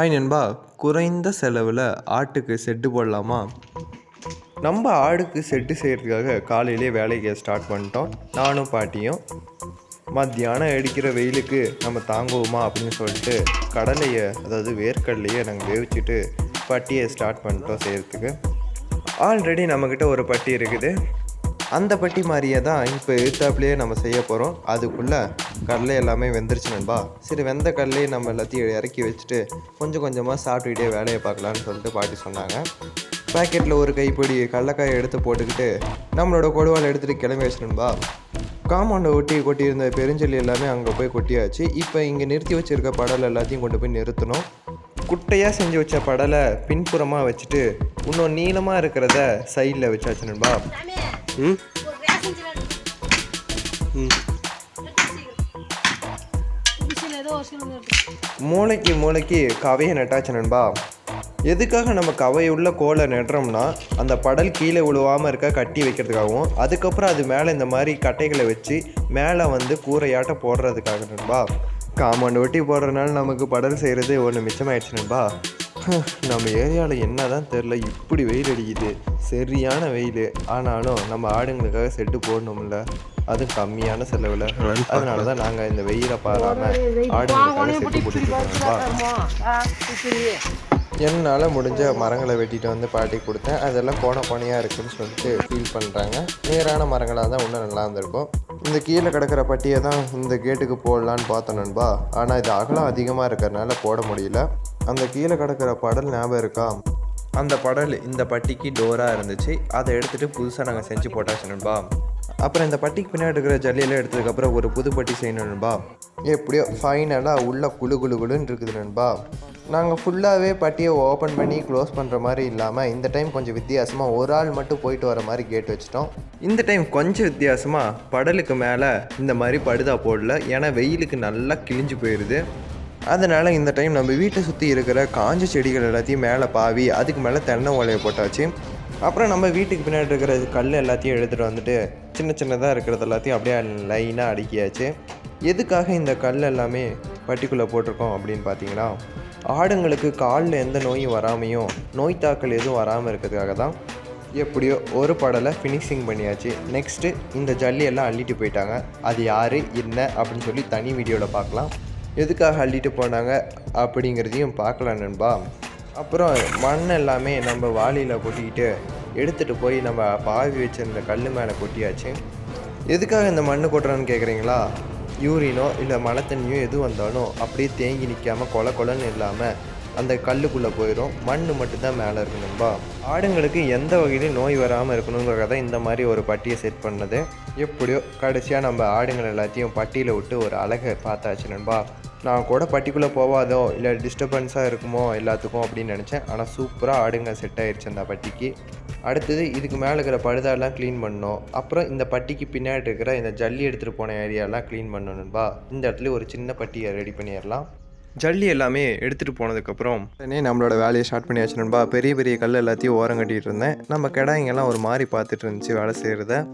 Hi நண்பா குறைந்த செலவில் ஆட்டுக்கு செட்டு போடலாமா? நம்ம ஆடுக்கு செட்டு செய்கிறதுக்காக காலையிலே வேலைக்கு ஸ்டார்ட் பண்ணிட்டோம். நானும் பாட்டியும். மத்தியானம் அடிக்கிற வெயிலுக்கு நம்ம தாங்குவோமா அப்படின்னு சொல்லிட்டு கடலையை அதாவது வேர்க்கடலையை நாங்கள் வேவிச்சிட்டு பட்டியை ஸ்டார்ட் பண்ணிட்டோம் செய்கிறதுக்கு ஆல்ரெடி நம்மக்கிட்ட ஒரு பட்டி இருக்குது. அந்த பட்டி மாதிரியே தான் இப்போ எதிர்த்தாப்புலேயே நம்ம செய்ய போகிறோம் அதுக்குள்ளே கடலை எல்லாமே வெந்துருச்சு நண்பா. சரி வெந்த கடலையே நம்ம எல்லாத்தையும் இறக்கி வச்சுட்டு கொஞ்சம் கொஞ்சமாக சாப்பிட்டுக்கிட்டே வேலையை பார்க்கலான்னு சொல்லிட்டு பாட்டி சொன்னாங்க. பாக்கெட்டில் ஒரு கைப்பிடி கடலக்காயை எடுத்து போட்டுக்கிட்டு நம்மளோட கொடுவால் எடுத்துகிட்டு கிளம்பி வச்சுருந்தா காம்பவுண்டை ஒட்டி கொட்டியிருந்த பெருஞ்செல்லி எல்லாமே அங்கே போய் கொட்டியாச்சு. இப்போ இங்கே நிறுத்தி வச்சுருக்க படலை எல்லாத்தையும் கொண்டு போய் நிறுத்தணும். குட்டையாக செஞ்சு வச்ச படலை பின்புறமாக வச்சுட்டு இன்னும் நீளமாக இருக்கிறத சைடில் வச்சாச்சு நண்பா. ம்? மூளைக்கு மூளைக்கு கவையை நட்டாச்சு நண்பா. எதுக்காக நம்ம கவையுள்ள கோலை நடுறோம்னா அந்த படல் கீழே விழுவாமல் இருக்க கட்டி வைக்கிறதுக்காகவும் அதுக்கப்புறம் அது மேலே இந்த மாதிரி கட்டைகளை வச்சு மேலே வந்து கூரையாட்ட போடுறதுக்காக நண்பா. காம்பவுண்ட் ஒட்டி போடுறதுனால நமக்கு படல் செய்கிறது ஒன்று மிச்சமாயிடுச்சு நண்பா. நம்ம ஏரியாவில் என்ன தான் தெரில இப்படி வெயில் அடிக்குது. சரியான வெயில். ஆனாலும் நம்ம ஆடுங்களுக்காக செட்டு போடணும்ல. அதுவும் கம்மியான செலவில். அதனால தான் நாங்கள் இந்த வெயிலை பாராமல் ஆடுங்களுக்காக செட்டு போட்டுருக்கோம் என்னால் முடிஞ்ச மரங்களை வெட்டிட்டு வந்து பாட்டி கொடுத்தேன். அதெல்லாம் கோண கோணையாக இருக்குன்னு சொல்லிட்டு ஃபீல் பண்ணுறாங்க நேரான மரங்களாக தான் இன்னும் நல்லா இருந்திருக்கும். இந்த கீழே கிடக்கிற பட்டியை தான் இந்த கேட்டுக்கு போடலான்னு பார்த்தோம் நண்பா. ஆனால் இது அகலம் அதிகமாக இருக்கிறதுனால போட முடியல. அந்த கீழே கிடக்கிற படல் ஞாபகம் இருக்கா? அந்த படல் இந்த பட்டிக்கு டோராக இருந்துச்சு. அதை எடுத்துகிட்டு புதுசாக நாங்கள் செஞ்சு போட்டாச்சு நண்பா. அப்புறம் இந்த பட்டிக்கு பின்னாடி இருக்கிற ஜல்லியெல்லாம் எடுத்ததுக்கப்புறம் ஒரு புது பட்டி செய்யணும் நண்பா. எப்படியோ ஃபைனலாக உள்ள குளு குளு குளுன்னு இருக்குது நண்பா. நாங்கள் ஃபுல்லாகவே பட்டியை ஓப்பன் பண்ணி க்ளோஸ் பண்ணுற மாதிரி இல்லாமல் இந்த டைம் கொஞ்சம் வித்தியாசமாக ஒரு ஆள் மட்டும் போயிட்டு வர மாதிரி கேட் வச்சிட்டோம். இந்த டைம் கொஞ்சம் வித்தியாசமாக படலுக்கு மேலே இந்த மாதிரி படுதா போடல. ஏன்னா வெயிலுக்கு நல்லா கிழிஞ்சு போயிடுது அதனால் இந்த டைம் நம்ம வீட்டை சுற்றி இருக்கிற காஞ்ச செடிகள் எல்லாத்தையும் மேலே பாவி அதுக்கு மேலே தென்னை ஓலையை போட்டாச்சு. அப்புறம் நம்ம வீட்டுக்கு பின்னாடி இருக்கிற கல் எல்லாத்தையும் எடுத்துகிட்டு வந்துட்டு சின்ன சின்னதாக இருக்கிறது எல்லாத்தையும் அப்படியே லைனாக அடுக்கியாச்சு. எதுக்காக இந்த கல் எல்லாமே பட்டிக்குள்ளே போட்டிருக்கோம் அப்படின்னு பார்த்தீங்கன்னா ஆடுங்களுக்கு காலில் எந்த நோயும் வராமையும் நோய் தாக்கல் எதுவும் வராமல் இருக்கிறதுக்காக தான் எப்படியோ ஒரு படலை ஃபினிஷிங் பண்ணியாச்சு. நெக்ஸ்ட்டு இந்த ஜல்லியெல்லாம் அள்ளிட்டு போயிட்டாங்க. அது யார் என்ன அப்படின்னு சொல்லி தனி வீடியோவில் பார்க்கலாம். எதுக்காக அள்ளிட்டு போனாங்க அப்படிங்கிறதையும் பார்க்கலாம் நண்பா. அப்புறம் மண் எல்லாமே நம்ம வாளியில் கொட்டிக்கிட்டு எடுத்துகிட்டு போய் நம்ம பாவி வச்சுருந்த கல் மேலே கொட்டியாச்சு. எதுக்காக இந்த மண் கொட்டுறான்னு கேட்குறீங்களா யூரினோ இல்லை மழை தண்ணியோ எது வந்தாலும் அப்படியே தேங்கி நிற்காமல் கொல கொலன்னு இல்லாமல் அந்த கல்லுக்குள்ளே போயிடும் மண் மட்டும்தான் மேலே இருக்கணும்பா ஆடுங்களுக்கு எந்த வகையிலும் நோய் வராமல் இருக்கணுங்கிறத தான் இந்த மாதிரி ஒரு பட்டியை செட் பண்ணது. எப்படியோ கடைசியாக நம்ம ஆடுங்கள் எல்லாத்தையும் பட்டியில் விட்டு ஒரு அழகை பார்த்தாச்சு நண்பா. நான் கூட பட்டிக்குள்ளே போவாதோ இல்லை டிஸ்டர்பன்ஸாக இருக்குமோ எல்லாத்துக்கும் அப்படின்னு நினச்சேன். ஆனால் சூப்பராக ஆடுங்க செட் ஆயிடுச்சு அந்த பட்டிக்கு. அடுத்தது இதுக்கு மேலே இருக்கிற பழுதாலாம் க்ளீன் பண்ணோம் அப்புறம் இந்த பட்டிக்கு பின்னாடி இருக்கிற இந்த ஜல்லி எடுத்துகிட்டு போன ஏரியாலாம் க்ளீன் பண்ணணும்பா இந்த இடத்துல ஒரு சின்ன பட்டியை ரெடி பண்ணிடலாம். ஜல்லி எல்லாமே எடுத்துகிட்டு போனதுக்கப்புறம் உடனே நம்மளோட வேலையை ஸ்டார்ட் பண்ணியாச்சு நண்பா. பெரிய பெரிய கல் எல்லாத்தையும் ஓரம் கட்டிகிட்டு இருந்தேன். நம்ம கிடாய்ங்கெல்லாம் ஒரு மாதிரி பார்த்துட்டு இருந்துச்சு வேலை செய்கிறத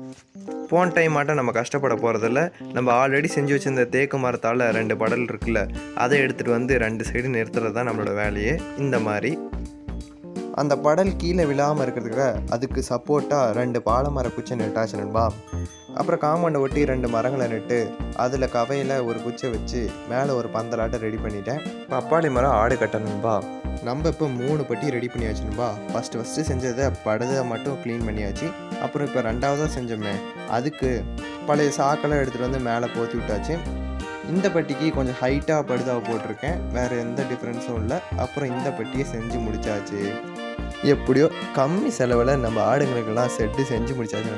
போன டைம் மாட்டம் நம்ம கஷ்டப்பட போகிறதில்ல நம்ம ஆல்ரெடி செஞ்சு வச்சிருந்த தேக்கு மரத்தால் ரெண்டு படல் இருக்குல்ல அதை எடுத்துகிட்டு வந்து ரெண்டு சைடு நிறுத்துறது தான் நம்மளோட வேலையே. இந்த மாதிரி. அந்த படல் கீழே விழாமல் இருக்கிறதுக்கு அதுக்கு சப்போர்ட்டாக ரெண்டு பாலமர குச்சை நட்டாச்சு நண்பா. அப்புறம் காம்பவுண்டை ஒட்டி ரெண்டு மரங்களை நட்டு அதில் கவையில் ஒரு குச்சை வச்சு மேலே ஒரு பந்தலாட்டம் ரெடி பண்ணிட்டேன். பப்பாளி மரம் ஆடு கட்டணும்பா. நம்ம இப்போ மூணு பட்டி ரெடி பண்ணியாச்சுன்பா ஃபஸ்ட்டு ஃபஸ்ட்டு செஞ்சதை படுதை மட்டும் க்ளீன் பண்ணியாச்சு. அப்புறம் இப்போ ரெண்டாவதாக செஞ்சோமே. அதுக்கு பழைய சாக்கெல்லாம் எடுத்துகிட்டு வந்து மேலே போத்தி விட்டாச்சு. இந்த பட்டிக்கு கொஞ்சம் ஹைட்டாக படுதாவை போட்டிருக்கேன். வேறு எந்த டிஃப்ரென்ஸும் இல்லை. அப்புறம் இந்த பட்டியை செஞ்சு முடித்தாச்சு எப்படியோ கம்மி செலவில் நம்ம ஆடுங்களுக்கெல்லாம் செட்டு செஞ்சு முடிச்சாச்சு